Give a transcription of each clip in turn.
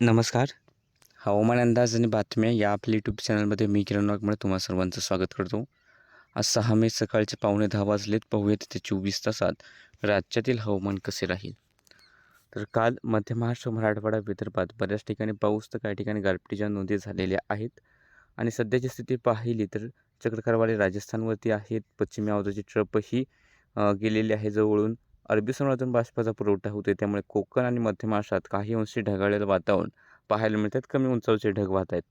नमस्कार. हवामान अंदाज आणि बातम्या या आपल्या यूट्यूब चॅनलमध्ये मी किरण वाघमळे तुम्हा सर्वांचं स्वागत करतो. आज सहा मे सकाळचे पावणे दहा वाजलेत. पाहूया तिथे चोवीस तासात राज्यातील हवामान कसे राहील? तर काल मध्य महाराष्ट्र मराठवाडा विदर्भात बऱ्याच ठिकाणी पाऊस तर काही ठिकाणी गारपिटीच्या नोंदी झालेल्या आहेत. आणि सध्याची स्थिती पाहिली तर चक्रकारवाडी राजस्थानवरती आहेत. पश्चिमी आवाजाची ट्रपही गेलेली आहे जवळून. अरबी समुद्रातून बाष्पाचा पुरवठा होते त्यामुळे कोकण आणि मध्य महाराष्ट्रात काही अंशी ढगाळलेलं वातावरण पाहायला मिळतात कमी उंचावरचे ढग वाहत आहेत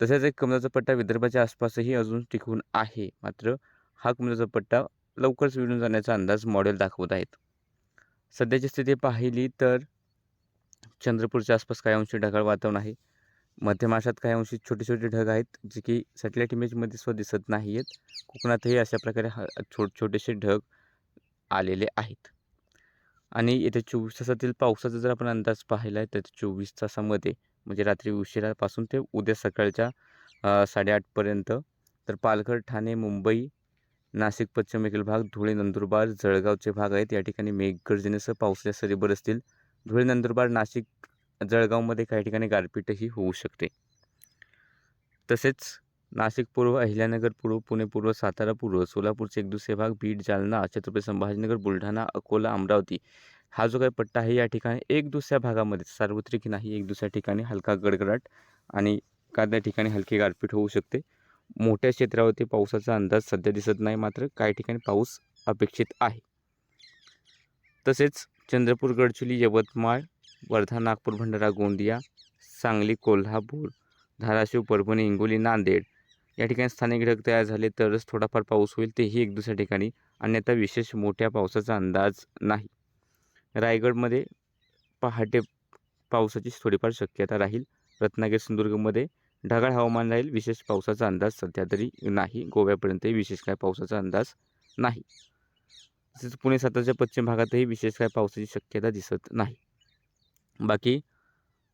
तसेच एक कमलाचा पट्टा विदर्भाच्या आसपासही अजून टिकून आहे. मात्र हा कमलाचा पट्टा लवकरच विळून जाण्याचा अंदाज मॉडेल दाखवत आहेत. सध्याची स्थिती पाहिली तर चंद्रपूरच्या आसपास काही अंशी ढगाळ वातावरण आहे. मध्य महाराष्ट्रात काही अंशी छोटे छोटे ढग आहेत जे की सॅटेलाईट इमेजमध्ये सुद्धा दिसत नाही आहेत कोकणातही अशा प्रकारे हा छोट छोटेसे ढग आलेले आहेत. आणि येत्या चोवीस तासातील पावसाचा जर आपण अंदाज पाहिला आहे तर चोवीस तासामध्ये म्हणजे रात्री उशिरापासून ते उद्या सकाळच्या साडेआठपर्यंत तर पालघर ठाणे मुंबई नाशिक पश्चिमेकडील भाग धुळे नंदुरबार जळगावचे भाग आहेत. या ठिकाणी मेघगर्जनेसह पावसाच्या सरी बरसतील धुळे नंदुरबार नाशिक जळगावमध्ये काही ठिकाणी गारपीटही होऊ शकते. तसेच नाशिक पूर्व अहिल्यानगर पूर्व पुणे पूर्व सातारा पूर्व सोलापूरचे एक दुसरे भाग बीड जालना छत्रपती संभाजीनगर बुलढाणा अकोला अमरावती. हा जो काही पट्टा आहे या ठिकाणी एक दुसऱ्या भागामध्ये सार्वत्रिक नाही एक दुसऱ्या ठिकाणी हलका गडगडाट आणि एखाद्या ठिकाणी हलकी गारपीट होऊ शकते. मोठ्या क्षेत्रावरती पावसाचा अंदाज सध्या दिसत नाही मात्र काही ठिकाणी पाऊस अपेक्षित आहे. तसेच चंद्रपूर गडचुली यवतमाळ वर्धा नागपूर भंडारा गोंदिया सांगली कोल्हापूर धाराशिव परभणी हिंगोली नांदेड या ठिकाणी स्थानिक ढग तयार झाले तरच थोडाफार पाऊस होईल तेही एक दुसऱ्या ठिकाणी अन्यथा विशेष मोठ्या पावसाचा अंदाज नाही. रायगडमध्ये पहाटे पावसाची थोडीफार शक्यता राहील. रत्नागिरी सिंधुदुर्गमध्ये ढगाळ हवामान राहील. विशेष पावसाचा अंदाज सध्या तरी नाही. गोव्यापर्यंतही विशेष काय पावसाचा अंदाज नाही. तसेच पुणे सातारच्या पश्चिम भागातही विशेष काय पावसाची शक्यता दिसत नाही. बाकी